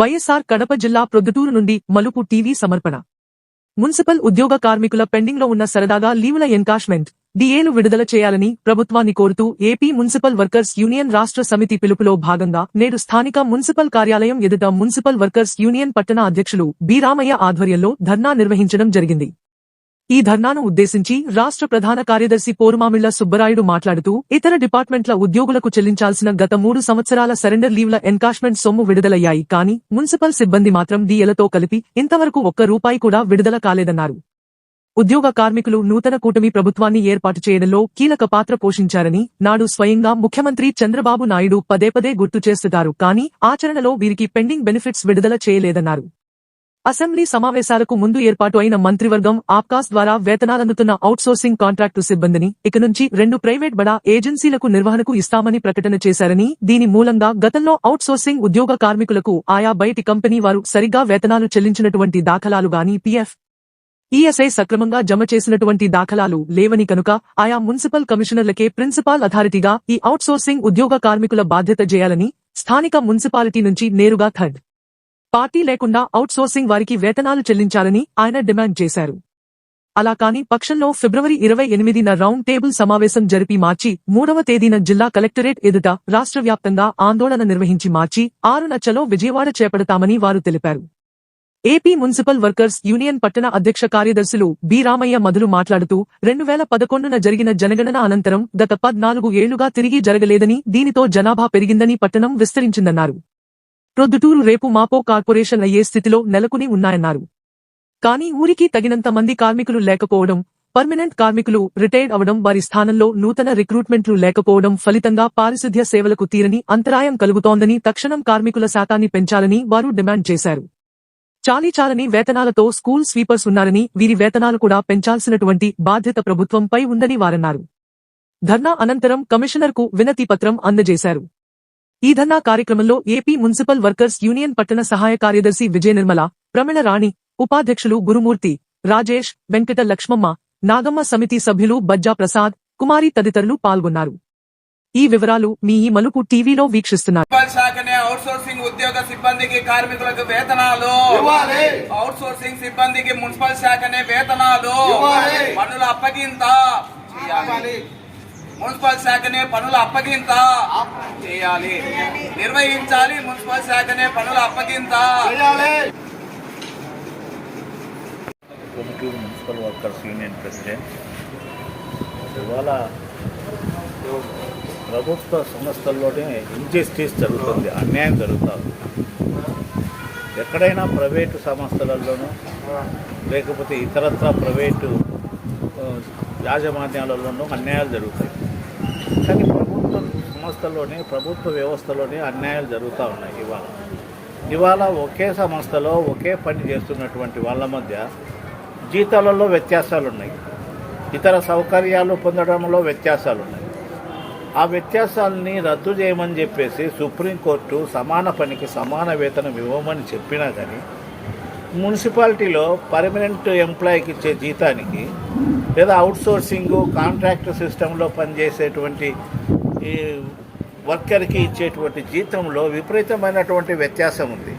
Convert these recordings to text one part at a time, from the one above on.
వైఎస్ఆర్ కడప జిల్లా ప్రొద్దుటూరు నుండి మలుపు టీవీ సమర్పణ. మున్సిపల్ ఉద్యోగ కార్మికుల పెండింగ్లో ఉన్న సరదాగా లీవుల ఎన్కాష్మెంట్ డిఏలు విడుదల చేయాలని ప్రభుత్వాన్ని కోరుతూ ఏపీ మున్సిపల్ వర్కర్స్ యూనియన్ రాష్ట్ర సమితి పిలుపులో భాగంగా నేడు స్థానిక మున్సిపల్ కార్యాలయం ఎదుట మున్సిపల్ వర్కర్స్ యూనియన్ పట్టణ అధ్యక్షులు బి రామయ్య ఆధ్వర్యంలో ధర్నా నిర్వహించడం జరిగింది. ఈ ధర్నాను ఉద్దేశించి రాష్ట్ర ప్రధాన కార్యదర్శి పోరుమామిళ్ళ సుబ్బరాయుడు మాట్లాడుతూ ఇతర డిపార్ట్మెంట్ల ఉద్యోగులకు చెల్లించాల్సిన గత మూడు సంవత్సరాల సరెండర్ లీవ్ల ఎన్కాష్మెంట్ సొమ్ము విడుదలయ్యాయి. కానీ మున్సిపల్ సిబ్బంది మాత్రం డీఎలతో కలిపి ఇంతవరకు ఒక్క రూపాయి కూడా విడుదల కాలేదన్నారు. ఉద్యోగ కార్మికులు నూతన కూటమి ప్రభుత్వాన్ని ఏర్పాటు చేయడంలో కీలక పాత్ర పోషించారని నాడు స్వయంగా ముఖ్యమంత్రి చంద్రబాబు నాయుడు పదే పదే గుర్తు చేస్తున్నారు. కానీ ఆచరణలో వీరికి పెండింగ్ బెనిఫిట్స్ విడుదల చేయలేదన్నారు. అసెంబ్లీ సమావేశాలకు ముందు ఏర్పాటు అయిన మంత్రివర్గం ఆప్కాస్ ద్వారా వేతనాలందుతున్న అవుట్సోర్సింగ్ కాంట్రాక్టు సిబ్బందిని ఇక నుంచి రెండు ప్రైవేట్ బడా ఏజెన్సీలకు నిర్వహణకు ఇస్తామని ప్రకటన చేశారని దీని మూలంగా గతంలో అవుట్సోర్సింగ్ ఉద్యోగ కార్మికులకు ఆయా బయటి కంపెనీ వారు సరిగ్గా వేతనాలు చెల్లించినటువంటి దాఖలాలు గాని పీఎఫ్ ఈఎస్ఐ సక్రమంగా జమ చేసినటువంటి దాఖలాలు లేవని కనుక ఆయా మున్సిపల్ కమిషనర్లకే ప్రిన్సిపాల్ అథారిటీగా ఈ అవుట్సోర్సింగ్ ఉద్యోగ కార్మికుల బాధ్యత చేయాలని స్థానిక మున్సిపాలిటీ నుంచి నేరుగా థర్డ్ పార్టీ లేకుండా అవుట్సోర్సింగ్ వారికి వేతనాలు చెల్లించాలని ఆయన డిమాండ్ చేశారు. అలా కాని పక్షంలో ఫిబ్రవరి ఇరవై ఎనిమిదిన రౌండ్ టేబుల్ సమావేశం జరిపి మార్చి మూడవ తేదీన జిల్లా కలెక్టరేట్ ఎదుట రాష్ట్ర వ్యాప్తంగా ఆందోళన నిర్వహించి మార్చి ఆరున చలో విజయవాడ చేపడతామని వారు తెలిపారు. ఏపీ మున్సిపల్ వర్కర్స్ యూనియన్ పట్టణ అధ్యక్ష కార్యదర్శులు బి రామయ్య మధులు మాట్లాడుతూ రెండు వేల పదకొండున జరిగిన జనగణన అనంతరం గత పద్నాలుగు ఏళ్ళుగా తిరిగి జరగలేదని దీనితో జనాభా పెరిగిందని పట్టణం విస్తరించిందన్నారు. ప్రొద్దుటూరు రేపు మాపో కార్పొరేషన్ అయ్యే స్థితిలో నెలకొని ఉన్నాయన్నారు. కానీ ఊరికి తగినంత మంది కార్మికులు లేకపోవడం పర్మనెంట్ కార్మికులు రిటైర్డ్ అవడం వారి స్థానంలో నూతన రిక్రూట్మెంట్లు లేకపోవడం ఫలితంగా పారిశుధ్య సేవలకు తీరని అంతరాయం కలుగుతోందని తక్షణం కార్మికుల శాతాన్ని పెంచాలని వారు డిమాండ్ చేశారు. చాలీచాలని వేతనాలతో స్కూల్ స్వీపర్స్ ఉన్నారని వీరి వేతనాలు కూడా పెంచాల్సినటువంటి బాధ్యత ప్రభుత్వంపై ఉందని వారన్నారు. ధర్నా అనంతరం కమిషనర్కు వినతి పత్రం అందజేశారు. ఈ ధర్నా కార్యక్రమంలో ఏపీ మున్సిపల్ వర్కర్స్ యూనియన్ పట్టణ సహాయ కార్యదర్శి విజయ నిర్మల ప్రమిళ రాణి ఉపాధ్యక్షులు గురుమూర్తి రాజేష్ వెంకట లక్ష్మమ్మ నాగమ్మ సమితి సభ్యులు బజ్జా ప్రసాద్ కుమారి తదితరులు పాల్గొన్నారు ఈ వివరాలు మీ ఈ మలుపు టీవీలో వీక్షిస్తున్నారు ఉద్యోగ సిబ్బందికి కార్మికులకు వేతనాలు ఇవ్వాలి. అవుట్ సోర్సింగ్ సిబ్బందికి మున్సిపల్ శాఖనే వేతనాలు. పనుల అప్పగింత. మున్సిపల్ శాఖనే పనుల అప్పగింత చేయాలి. నిర్వహించాలి మున్సిపల్ శాఖనే పనుల అప్పగింత. Municipal workers union president. ఇవాళ ప్రభుత్వ సంస్థల్లోనే ఇంజస్టిస్ జరుగుతుంది అన్యాయం జరుగుతుంది ఎక్కడైనా ప్రైవేటు సంస్థలలోనూ లేకపోతే ఇతరత్ర ప్రైవేటు యాజమాన్యాలలోనూ అన్యాయాలు జరుగుతాయి. కానీ ప్రభుత్వ సంస్థలోనే ప్రభుత్వ వ్యవస్థలోనే అన్యాయాలు జరుగుతూ ఉన్నాయి ఇవాళ. ఇవాళ ఒకే సంస్థలో ఒకే పని చేస్తున్నటువంటి వాళ్ళ మధ్య జీతాలలో వ్యత్యాసాలు ఉన్నాయి ఇతర సౌకర్యాలు పొందడంలో వ్యత్యాసాలు ఉన్నాయి ఆ వ్యత్యాసాలని రద్దు చేయమని చెప్పేసి సుప్రీంకోర్టు సమాన పనికి సమాన వేతనం ఇవ్వమని చెప్పినా కానీ మున్సిపాలిటీలో పర్మనెంట్ ఎంప్లాయీకి ఇచ్చే జీతానికి లేదా అవుట్సోర్సింగ్ కాంట్రాక్ట్ సిస్టంలో పనిచేసేటువంటి ఈ వర్కర్కి ఇచ్చేటువంటి జీతంలో విపరీతమైనటువంటి వ్యత్యాసం ఉంది.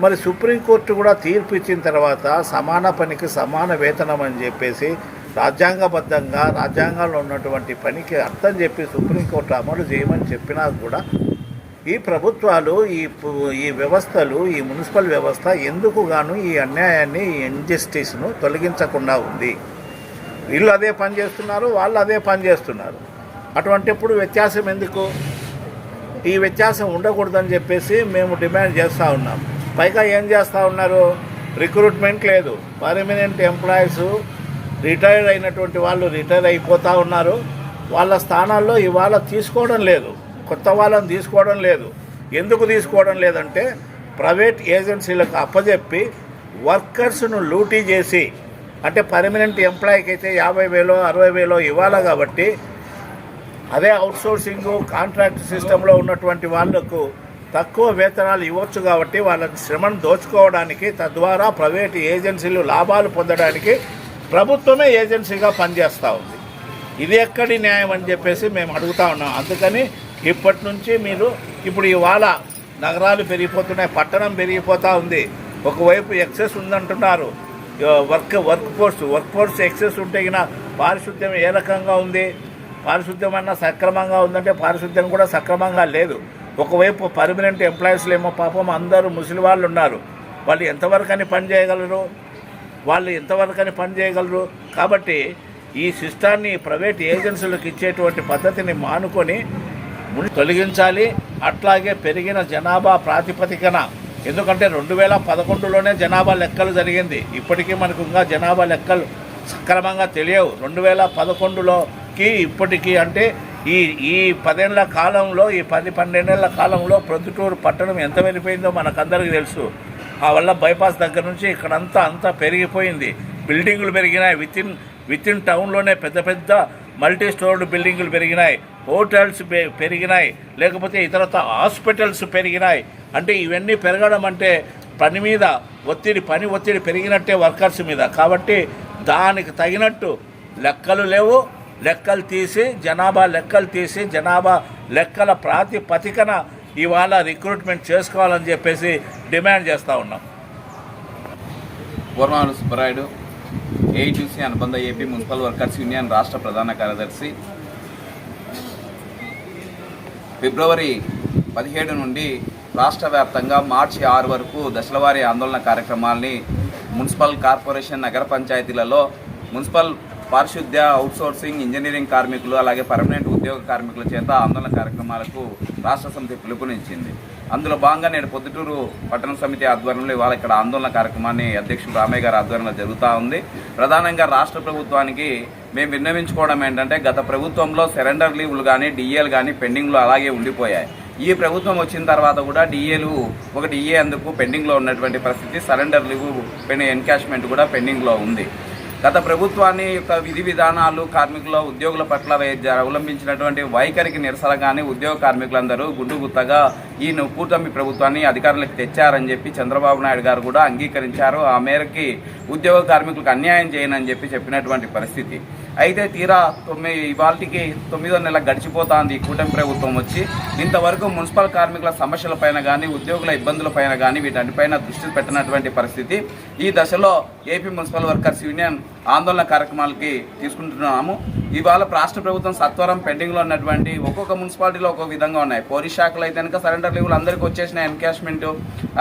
మరి సుప్రీంకోర్టు కూడా తీర్పు ఇచ్చిన తర్వాత సమాన పనికి సమాన వేతనం అని చెప్పేసి రాజ్యాంగబద్ధంగా రాజ్యాంగంలో ఉన్నటువంటి పనికి అర్థం చెప్పి సుప్రీంకోర్టు అమలు చేయమని చెప్పినా కూడా ఈ ప్రభుత్వాలు ఈ ఈ వ్యవస్థలు ఈ మున్సిపల్ వ్యవస్థ ఎందుకు గాను ఈ అన్యాయాన్ని ఈ ఇన్జస్టిస్ను తొలగించకుండా ఉంది? వీళ్ళు అదే పని చేస్తున్నారు వాళ్ళు అదే పని చేస్తున్నారు. అటువంటిప్పుడు వ్యత్యాసం ఎందుకు? ఈ వ్యత్యాసం ఉండకూడదని చెప్పేసి మేము డిమాండ్ చేస్తూ ఉన్నాం. పైగా ఏం చేస్తూ ఉన్నారు? రిక్రూట్మెంట్ లేదు. పర్మనెంట్ ఎంప్లాయీస్ రిటైర్డ్ అయినటువంటి వాళ్ళు రిటైర్ అయిపోతూ ఉన్నారు. వాళ్ళ స్థానాల్లో ఇవాళ తీసుకోవడం లేదు. కొత్త వాళ్ళని తీసుకోవడం లేదు. ఎందుకు తీసుకోవడం లేదంటే ప్రైవేట్ ఏజెన్సీలకు అప్పజెప్పి వర్కర్స్ను లూటీ చేసి అంటే పర్మనెంట్ ఎంప్లాయీకి అయితే యాభై వేలో అరవై వేలో ఇవ్వాలి కాబట్టి అదే అవుట్సోర్సింగ్ కాంట్రాక్ట్ సిస్టంలో ఉన్నటువంటి వాళ్ళకు తక్కువ వేతనాలు ఇవ్వచ్చు కాబట్టి వాళ్ళ శ్రమను దోచుకోవడానికి తద్వారా ప్రైవేట్ ఏజెన్సీలు లాభాలు పొందడానికి ప్రభుత్వమే ఏజెన్సీగా పనిచేస్తూ ఉంది. ఇది ఎక్కడి న్యాయం అని చెప్పేసి మేము అడుగుతా ఉన్నాం. అందుకని ఇప్పటి నుంచి మీరు ఇప్పుడు ఇవాళ నగరాలు పెరిగిపోతున్నాయి పట్టణం పెరిగిపోతూ ఉంది. ఒకవైపు ఎక్సెస్ ఉందంటున్నారు. Work work force work force excess ఉంటే గిన పారిశుద్ధ్యం ఏ రకంగా ఉంది? పారిశుద్ధ్యం అన్న సక్రమంగా ఉందంటే పారిశుద్ధ్యం కూడా సక్రమంగా లేదు. ఒకవైపు పర్మనెంట్ ఎంప్లాయీస్లు ఏమో పాపం అందరూ ముసలి వాళ్ళు ఉన్నారు. వాళ్ళు ఎంతవరకు అని పని చేయగలరు? వాళ్ళు ఎంతవరకు అని పని చేయగలరు? కాబట్టి ఈ సిస్టాన్ని ప్రైవేట్ ఏజెన్సీలకు ఇచ్చేటువంటి పద్ధతిని మానుకొని ముడి తొలగించాలి. అట్లాగే పెరిగిన జనాభా ప్రాతిపదికన. ఎందుకంటే రెండు వేల పదకొండులోనే జనాభా లెక్కలు జరిగింది. ఇప్పటికీ మనకు ఇంకా జనాభా లెక్కలు సక్రమంగా తెలియవు. రెండు వేల పదకొండులోకి ఇప్పటికీ అంటే ఈ ఈ పదేళ్ళ కాలంలో ఈ పది పన్నెండేళ్ళ కాలంలో ప్రొద్దుటూరు పట్టణం ఎంత వెళ్ళిపోయిందో మనకందరికీ తెలుసు. ఆ వల్ల బైపాస్ దగ్గర నుంచి ఇక్కడంతా అంతా పెరిగిపోయింది. బిల్డింగులు పెరిగినాయి. విత్ ఇన్ విత్ ఇన్ టౌన్లోనే పెద్ద పెద్ద మల్టీ స్టోర్డ్ బిల్డింగులు పెరిగినాయి. హోటల్స్ పెరిగినాయి. లేకపోతే ఇతరత హాస్పిటల్స్ పెరిగినాయి. అంటే ఇవన్నీ పెరగడం అంటే పని మీద ఒత్తిడి పని ఒత్తిడి పెరిగినట్టే వర్కర్స్ మీద. కాబట్టి దానికి తగినట్టు లెక్కలు లేవు. లెక్కలు తీసి జనాభా లెక్కలు తీసి జనాభా లెక్కల ప్రాతిపదికన ఇవాళ రిక్రూట్మెంట్ చేసుకోవాలని చెప్పేసి డిమాండ్ చేస్తూ ఉన్నాం. పూర్వాలు సుబ్బరాయుడు ఏఐటీసీ అనుబంధ ఏపీ మున్సిపల్ వర్కర్స్ యూనియన్ రాష్ట్ర ప్రధాన కార్యదర్శి ఫిబ్రవరి పదిహేడు నుండి రాష్ట్ర వ్యాప్తంగా మార్చి ఆరు వరకు దశలవారీ ఆందోళన కార్యక్రమాల్ని మున్సిపల్ కార్పొరేషన్ నగర పంచాయతీలలో మున్సిపల్ పారిశుద్ధ్య అవుట్సోర్సింగ్ ఇంజనీరింగ్ కార్మికులు అలాగే పర్మనెంట్ ఉద్యోగ కార్మికుల చేత ఆందోళన కార్యక్రమాలకు రాష్ట్ర సమితి పిలుపునిచ్చింది. అందులో భాగంగా నేడు పొద్దుటూరు పట్టణ సమితి ఆధ్వర్యంలో ఇవాళ ఇక్కడ ఆందోళన కార్యక్రమాన్ని అధ్యక్షుడు రామయ్య గారి ఆధ్వర్యంలో జరుగుతూ ఉంది. ప్రధానంగా రాష్ట్ర ప్రభుత్వానికి మేము విన్నవించుకోవడం ఏంటంటే గత ప్రభుత్వంలో సరెండర్ లీవ్లు కానీ డిఏలు కానీ పెండింగ్లో అలాగే ఉండిపోయాయి. ఈ ప్రభుత్వం వచ్చిన తర్వాత కూడా డిఏలు ఒక డిఏ అందుకు పెండింగ్లో ఉన్నటువంటి పరిస్థితి సరెండర్ లీవ్ పెన్ ఎన్కాష్మెంట్ కూడా పెండింగ్లో ఉంది. గత ప్రభుత్వాన్ని యొక్క విధి విధానాలు కార్మికుల ఉద్యోగుల పట్ల అవలంబించినటువంటి వైఖరికి నిరసనగానే ఉద్యోగ కార్మికులందరూ గుడ్డు గుత్తగా ఈ కూటమి ప్రభుత్వాన్ని అధికారులకు తెచ్చారని చెప్పి చంద్రబాబు నాయుడు గారు కూడా అంగీకరించారు. ఆ మేరకి ఉద్యోగ కార్మికులకు అన్యాయం చేయనని చెప్పి చెప్పినటువంటి పరిస్థితి. అయితే తీరా తొమ్మిది ఇవాళకి తొమ్మిదో నెల గడిచిపోతుంది కూటమి ప్రభుత్వం వచ్చి. ఇంతవరకు మున్సిపల్ కార్మికుల సమస్యలపైన కానీ ఉద్యోగుల ఇబ్బందులపైన కానీ వీటన్నిపైన దృష్టి పెట్టినటువంటి పరిస్థితి. ఈ దశలో ఏపీ మున్సిపల్ వర్కర్స్ యూనియన్ ఆందోళన కార్యక్రమాలకి తీసుకుంటున్నాము. ఇవాళ రాష్ట్ర ప్రభుత్వం సత్వరం పెండింగ్లో ఉన్నటువంటి ఒక్కొక్క మున్సిపాలిటీలో ఒక్కొక్క విధంగా ఉన్నాయి. పోలీస్ శాఖలు అయితే కనుక సరెండర్ లీవులు అందరికీ వచ్చేసినాయి ఎన్కాష్మెంట్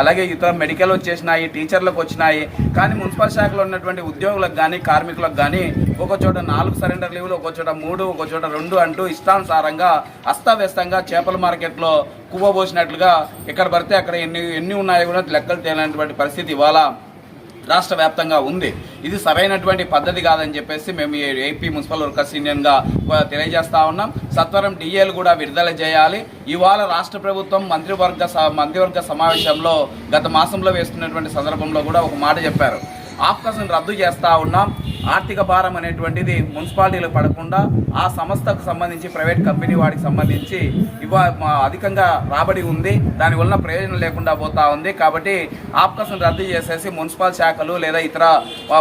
అలాగే ఇతర మెడికల్ వచ్చేసినాయి టీచర్లకు వచ్చినాయి. కానీ మున్సిపల్ శాఖలో ఉన్నటువంటి ఉద్యోగులకు కానీ కార్మికులకు కానీ ఒక చోట నాలుగు సరెండర్ లీవులు ఒక చోట మూడు ఒక చోట రెండు అంటూ ఇష్టానుసారంగా అస్తవ్యస్తంగా చేపల మార్కెట్లో కువ్వబోసినట్లుగా ఎక్కడ పడితే అక్కడ ఎన్ని ఎన్ని ఉన్నాయో కూడా లెక్కలు తేలినటువంటి పరిస్థితి ఇవాళ. రాష్ట్ర వ్యాప్తంగా ఉంది. ఇది సరైనటువంటి పద్ధతి కాదని చెప్పేసి మేము ఏపీ మున్సిపల్ వర్కర్స్ యూనియన్గా తెలియజేస్తా ఉన్నాం. సత్వరం డిఏలు కూడా విడుదల చేయాలి. ఇవాళ రాష్ట్ర ప్రభుత్వం మంత్రివర్గ స- మంత్రివర్గ సమావేశంలో గత మాసంలో వేస్తున్నటువంటి సందర్భంలో కూడా ఒక మాట చెప్పారు. ఆఫ్కాస్ను రద్దు చేస్తూ ఉన్నాం. ఆర్థిక భారం అనేటువంటిది మున్సిపాలిటీలకు పడకుండా ఆ సంస్థకు సంబంధించి ప్రైవేట్ కంపెనీ వాడికి సంబంధించి ఇవ అధికంగా రాబడి ఉంది. దానివల్ల ప్రయోజనం లేకుండా పోతా ఉంది. కాబట్టి ఆఫ్కాస్ను రద్దు చేసేసి మున్సిపల్ శాఖలు లేదా ఇతర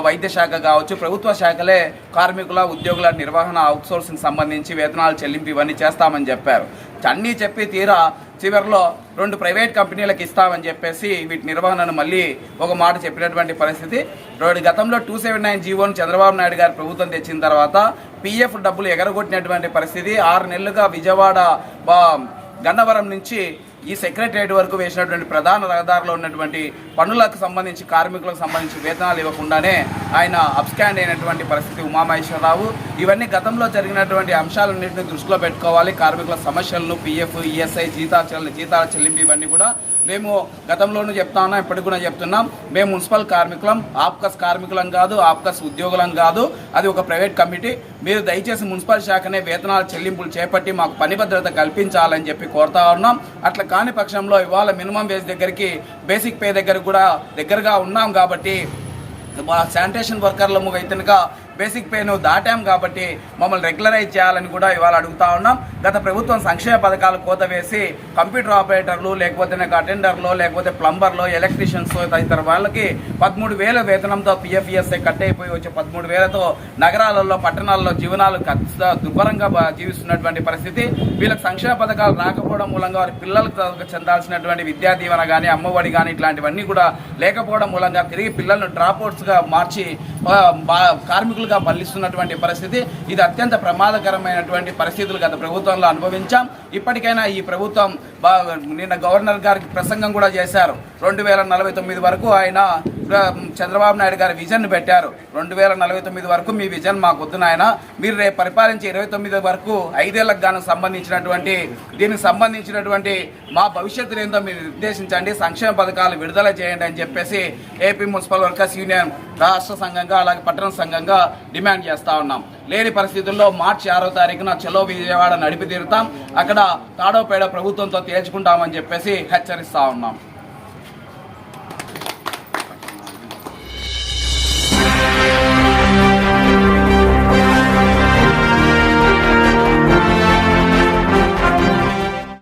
వైద్య శాఖ కావచ్చు ప్రభుత్వ శాఖలే కార్మికుల ఉద్యోగుల నిర్వహణ అవుట్సోర్సింగ్ సంబంధించి వేతనాలు చెల్లింపు ఇవన్నీ చేస్తామని చెప్పారు. అన్నీ చెప్పి తీరా చివరిలో రెండు ప్రైవేట్ కంపెనీలకు ఇస్తామని చెప్పేసి వీటి నిర్వహణను మళ్ళీ ఒక మాట చెప్పినటువంటి పరిస్థితి. రెండు గతంలో టూ సెవెన్ నైన్ జీవోని చంద్రబాబు నాయుడు గారు ప్రభుత్వం తెచ్చిన తర్వాత పీఎఫ్ డబ్బులు ఎగరగొట్టినటువంటి పరిస్థితి. ఆరు నెలలుగా విజయవాడ బా- గన్నవరం నుంచి ఈ సెక్రటరియట్ వరకు వేసినటువంటి ప్రధాన రహదారిలో ఉన్నటువంటి పనులకు సంబంధించి కార్మికులకు సంబంధించి వేతనాలు ఇవ్వకుండానే ఆయన అబ్స్కాండ్ అయినటువంటి పరిస్థితి ఉమామహేశ్వరరావు. ఇవన్నీ గతంలో జరిగినటువంటి అంశాలన్నింటినీ దృష్టిలో పెట్టుకోవాలి. కార్మికుల సమస్యలను పిఎఫ్ ఈఎస్ఐ జీతాల చెల్లి జీతాల చెల్లింపు ఇవన్నీ కూడా మేము గతంలోనూ చెప్తా ఉన్నాం ఇప్పటికి కూడా చెప్తున్నాం. మేము మున్సిపల్ కార్మికులం ఆప్కస్ కార్మికులం కాదు ఆప్కస్ ఉద్యోగులం కాదు. అది ఒక ప్రైవేట్ కమిటీ. మీరు దయచేసి మున్సిపల్ శాఖనే వేతనాల చెల్లింపులు చేపట్టి మాకు పని భద్రత కల్పించాలని చెప్పి కోరుతా ఉన్నాం. అట్లా కాని పక్షంలో ఇవాళ మినిమం వేజ్ దగ్గరికి బేసిక్ పే దగ్గర కూడా దగ్గరగా ఉన్నాం కాబట్టి మా శానిటేషన్ వర్కర్లము అయితే బేసిక్ పేను దాటాం కాబట్టి మమ్మల్ని రెగ్యులరైజ్ చేయాలని కూడా ఇవాళ అడుగుతా ఉన్నాం. గత ప్రభుత్వం సంక్షేమ పథకాలు కోత వేసి కంప్యూటర్ ఆపరేటర్లు లేకపోతే అటెండర్లు లేకపోతే ప్లంబర్లు ఎలక్ట్రీషియన్స్ తదితర వాళ్ళకి పదమూడు వేల వేతనంతో పిఎఫ్ఈఎస్ఐ కట్ అయిపోయి వచ్చే పదమూడు వేలతో నగరాలలో పట్టణాల్లో జీవనాలు దుబ్బరంగా దుర్భరంగా జీవిస్తున్నటువంటి పరిస్థితి. వీళ్ళకి సంక్షేమ పథకాలు రాకపోవడం మూలంగా వారి పిల్లలకు చెందాల్సినటువంటి విద్యా దీవెన కానీ అమ్మఒడి కానీ ఇట్లాంటివన్నీ కూడా లేకపోవడం మూలంగా తిరిగి పిల్లలను డ్రాప్అవుట్స్గా మార్చి కార్మికులు బా- మళ్ళిస్తున్నటువంటి బలిస్తున్నటువంటి పరిస్థితి. ఇది అత్యంత ప్రమాదకరమైనటువంటి పరిస్థితులు గత ప్రభుత్వంలో అనుభవించాం. ఇప్పటికైనా ఈ ప్రభుత్వం నిన్న గవర్నర్ గారికి ప్రసంగం కూడా చేశారు. రెండు వేల నలభై తొమ్మిది వరకు ఆయన చంద్రబాబు నాయుడు గారి విజన్ పెట్టారు. రెండు వేల నలభై తొమ్మిది వరకు మీ విజన్ మాకు వద్దు నాయన. మీరు రేపు పరిపాలించే ఇరవై తొమ్మిది వరకు ఐదేళ్ళకు గాను సంబంధించినటువంటి దీనికి సంబంధించినటువంటి మా భవిష్యత్తు ఏందో మీరు నిర్దేశించండి. సంక్షేమ పథకాలు విడుదల చేయండి అని చెప్పేసి ఏపీ మున్సిపల్ వర్కర్స్ యూనియన్ రాష్ట్ర సంఘంగా అలాగే పట్టణ సంఘంగా డిమాండ్ చేస్తా ఉన్నాం. లేని పరిస్థితుల్లో మార్చి ఆరో తారీఖున చలో విజయవాడ నడిపి తీరుతాం అక్కడ తాడోపేడ ప్రభుత్వంతో తేల్చుకుంటామని చెప్పేసి హెచ్చరిస్తా ఉన్నాం.